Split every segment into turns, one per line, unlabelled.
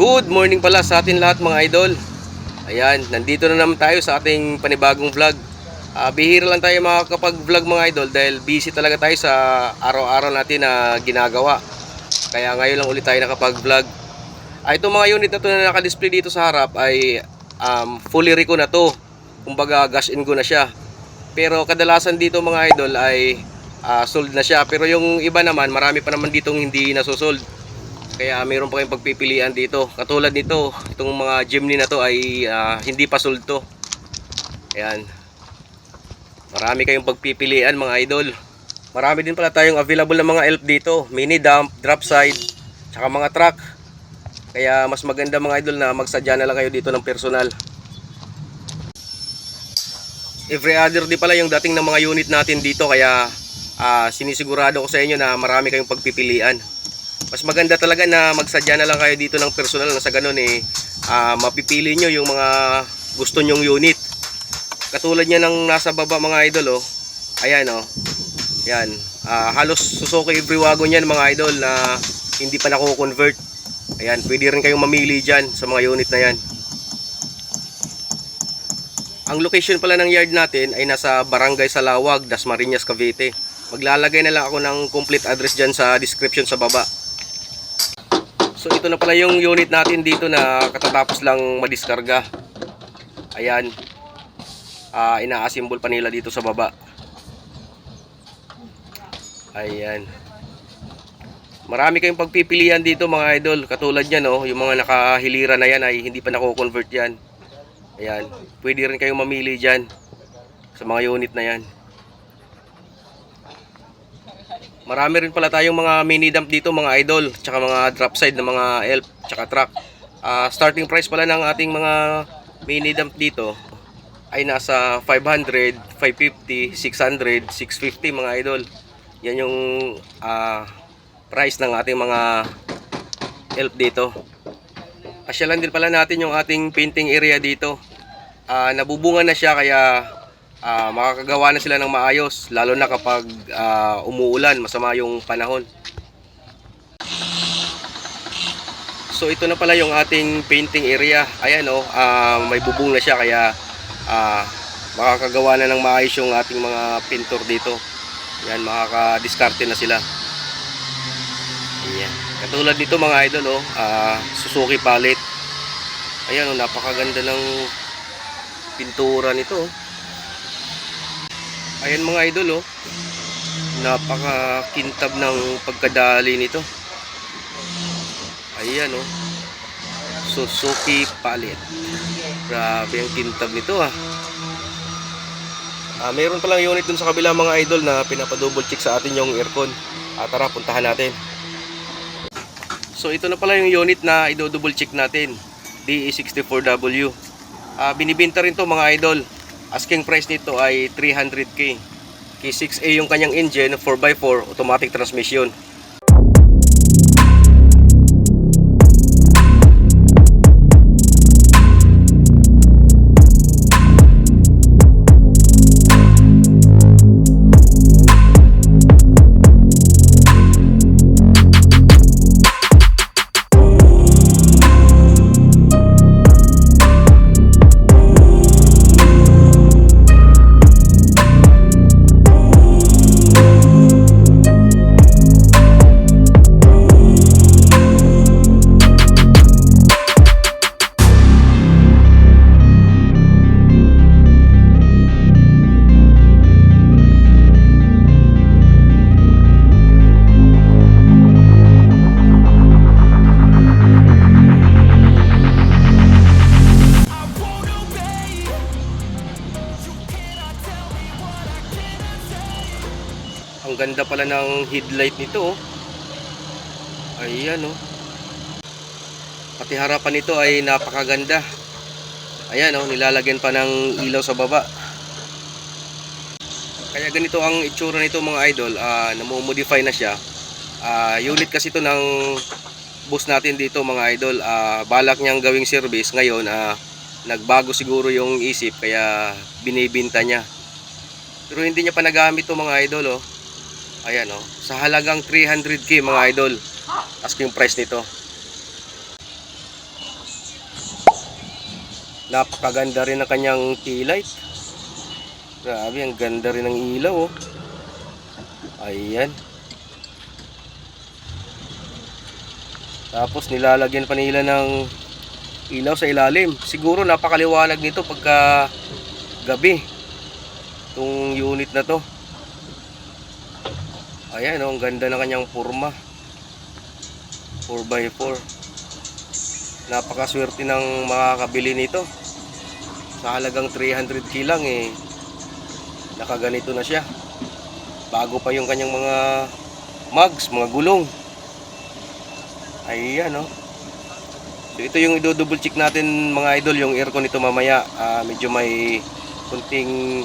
Good morning pala sa atin lahat mga idol. Ayan, nandito na naman tayo sa ating panibagong vlog. Ah, bihira lang tayo makakapag-vlog mga idol dahil busy talaga tayo sa araw-araw natin na ginagawa. Kaya ngayon lang ulit tayo nakapag-vlog. Ah, itong mga unit na to na naka-display dito sa harap ay um, fully reco na to. Kumbaga gas in go na siya. Pero kadalasan dito mga idol ay ah, sold na siya. Pero yung iba naman, marami pa naman ditong hindi nasusold. Kaya mayroon pa kayong pagpipilian dito. Katulad nito, itong mga Jimny na to ay ah, hindi pa sold to. Ayan. Marami kayong pagpipilian mga idol. Marami din pala tayong available na mga elf dito. Mini dump, drop side, tsaka mga truck. Kaya mas maganda mga idol na magsadya na lang kayo dito ng personal. Every other day pala yung dating ng mga unit natin dito kaya ah, sinisigurado ko sa inyo na marami kayong pagpipilian mas maganda talaga na magsadya na lang kayo dito ng personal na sa ganun eh. Ah, mapipili nyo yung mga gusto nyong unit. Katulad niya ng nasa baba mga idol oh. Ayan oh. Yan Ah, halos Suzuki every wagon yan mga idol na hindi pa nako-convert ayan pwede rin kayong mamili dyan sa mga unit na yan. Ang location pala ng yard natin ay nasa Barangay Salawag, Dasmariñas, Cavite. Maglalagay na lang ako ng complete address dyan sa description sa baba. So ito na pala yung unit natin dito na katatapos lang madiskarga. Ayan. Ah, ina-assemble pa nila dito sa baba. Ayan. Marami kayong pagpipilian dito mga idol. Katulad yan oh, yung mga nakahilira na yan ay hindi pa nako-convert yan. Ayan. Pwede rin kayong mamili dyan sa mga unit na yan. Marami rin pala tayong mga mini dump dito mga idol, tsaka mga drop side ng mga elf, tsaka truck. Ah, starting price pala ng ating mga mini dump dito ay nasa 500, 550, 600, 650 mga idol. Yan yung ah, price ng ating mga elf dito. Pasyalan din pala natin yung ating painting area dito. Ah, nabubunga na siya kaya ah, makakagawa na sila ng maayos lalo na kapag ah, umuulan, masama yung panahon. So ito na pala yung ating painting area. Ayan oh, ah, may bubong na siya kaya ah, makakagawa na ng maayos yung ating mga pintor dito. Yan, makaka-discarte na sila. Ayan. Katulad dito mga idol oh, ah, Suzuki palette. Ayan oh, napakaganda ng pintura nito. oh. Ayan mga idol oh. Napakakintab ng pagkadali nito. Ayan oh. Suzuki palette. Grabe ang kintab nito ah. Ah, mayroon palang unit dun sa kabila mga idol na pinapadouble check sa atin yung aircon. Ah, tara, puntahan natin. So ito na pala yung unit na i-double check natin. DE64W. Ah, binibenta rin to mga idol. Asking price nito ay 300k. K6A yung kanyang engine, 4x4 automatic transmission. Ganda pala ng headlight nito. oh. Ayan oh. Pati harapan nito ay napakaganda. Ayan oh, nilalagyan pa ng ilaw sa baba. Kaya ganito ang itsura nito mga idol, ah namomodify na siya. Ah, unit kasi ito ng bus natin dito mga idol. Ah, balak niyang gawing service ngayon, ah, nagbago siguro yung isip kaya binibinta niya. Pero hindi niya pa nagamit to mga idol oh. Ayan oh, sa halagang 300k mga idol. Asking price nito. Napakaganda rin ng kanyang T-light. Grabe, ang ganda rin ng ilaw oh. Ayan. Tapos nilalagyan pa nila ng ilaw sa ilalim. Siguro napakaliwanag nito pagka gabi. Itong unit na to. Ayan oh, ang ganda ng kanyang forma. 4x4. Napakaswerte ng makakabili nito. Sa halagang 300k lang eh. Nakaganito na siya. Bago pa yung kanyang mga mugs, mga gulong. Ayan oh. So ito yung i-double check natin mga idol, yung aircon nito mamaya. Ah, medyo may kunting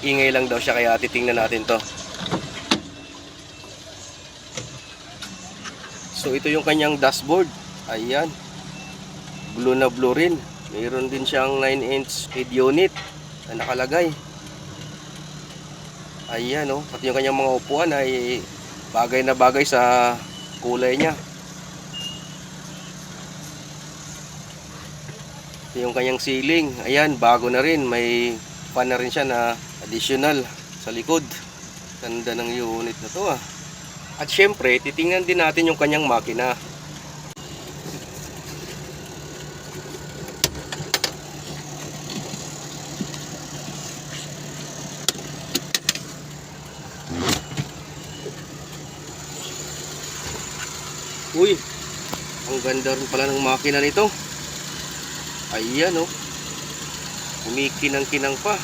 ingay lang daw siya kaya titingnan natin to. So ito yung kanyang dashboard. Ayan. Blue na blue rin. Mayroon din siyang 9 inch head unit na nakalagay. Ayan oh, pati yung kanyang mga upuan ay bagay na bagay sa kulay niya. Ito yung kanyang ceiling. Ayan, bago na rin. May fan na rin siya na additional sa likod. Ganda ng unit na to ah. At syempre, titingnan din natin yung kanyang makina. Uy, ang ganda rin pala ng makina nito. Ayan oh. Kumikinang-kinang pa.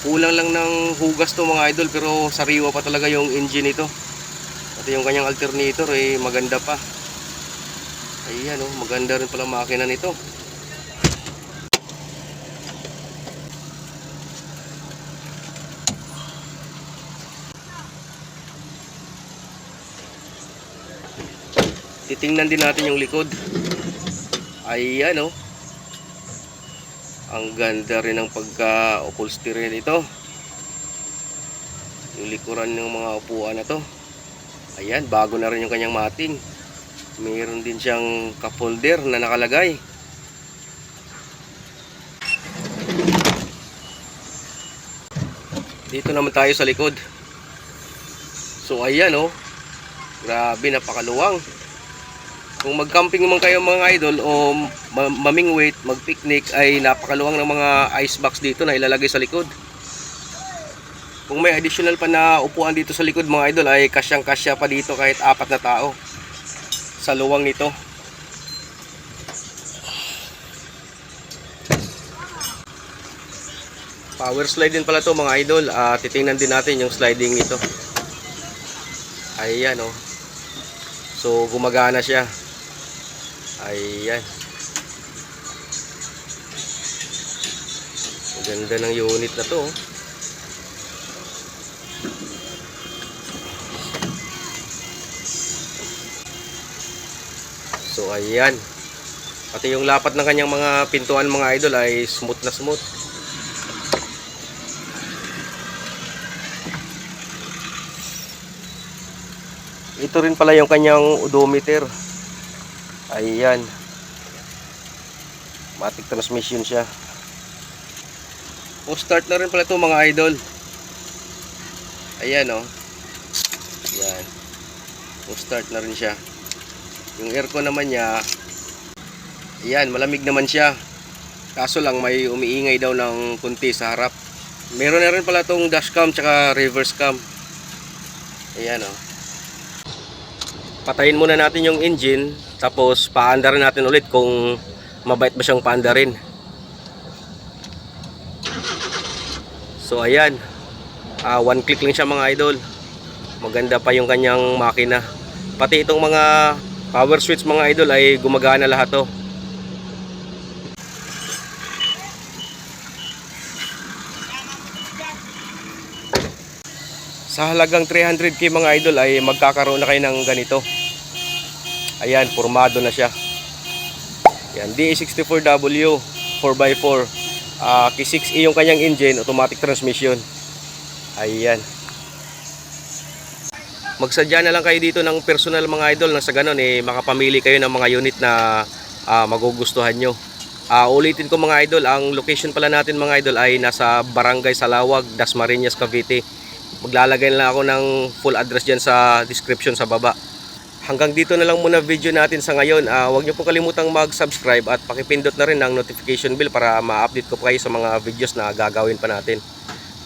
Kulang lang ng hugas to mga idol pero sariwa pa talaga yung engine nito. Pati yung kanyang alternator eh maganda pa. Ayan oh, maganda rin pala makina nito. Titingnan din natin yung likod. Ayan oh. Ang ganda rin ng pagka-upholstery nito. Yung likuran ng mga upuan na to. Ayan, bago na rin yung kanyang mating. Mayroon din siyang cup holder na nakalagay. Dito naman tayo sa likod. So ayan oh. Grabe, napakaluwang. Kung mag-camping naman kayo mga idol o ma- mamingwit, mag-picnic ay napakaluwang ng mga ice box dito na ilalagay sa likod. Kung may additional pa na upuan dito sa likod mga idol ay kasyang-kasya pa dito kahit apat na tao sa luwang nito. Power slide din pala to mga idol. Ah, titingnan din natin yung sliding nito. Ayan oh. So gumagana siya. Ayan. Ganda ng unit na to. oh. So ayan. Pati yung lapat ng kanyang mga pintuan mga idol ay smooth na smooth. Ito rin pala yung kanyang odometer. Ayan. Matic transmission siya. O start na rin pala ito mga idol. Ayan oh. Ayan. O start na rin siya. Yung aircon naman niya, ayan, malamig naman siya. Kaso lang may umiingay daw ng kunti sa harap. Meron na rin pala tong dashcam tsaka reverse cam. Ayan oh. Patayin muna natin yung engine, tapos paandarin natin ulit kung mabait ba siyang paandarin. So ayan, ah, one click lang siya mga idol. Maganda pa yung kanyang makina. Pati itong mga power switch mga idol ay gumagana lahat to. Sa halagang 300k mga idol ay magkakaroon na kayo ng ganito. Ayan, formado na siya. Yan, DA64W 4x4. Ah, K6E yung kanyang engine, automatic transmission. Ayan. Magsadya na lang kayo dito ng personal mga idol na sa ganun eh makapamili kayo ng mga unit na ah, magugustuhan nyo. Ah, ulitin ko mga idol, ang location pala natin mga idol ay nasa Barangay Salawag, Dasmariñas, Cavite. Maglalagay na lang ako ng full address dyan sa description sa baba. Hanggang dito na lang muna video natin sa ngayon. Ah, huwag niyo po kalimutang mag-subscribe at pakipindot na rin ang notification bell para ma-update ko po kayo sa mga videos na gagawin pa natin.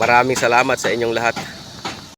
Maraming salamat sa inyong lahat.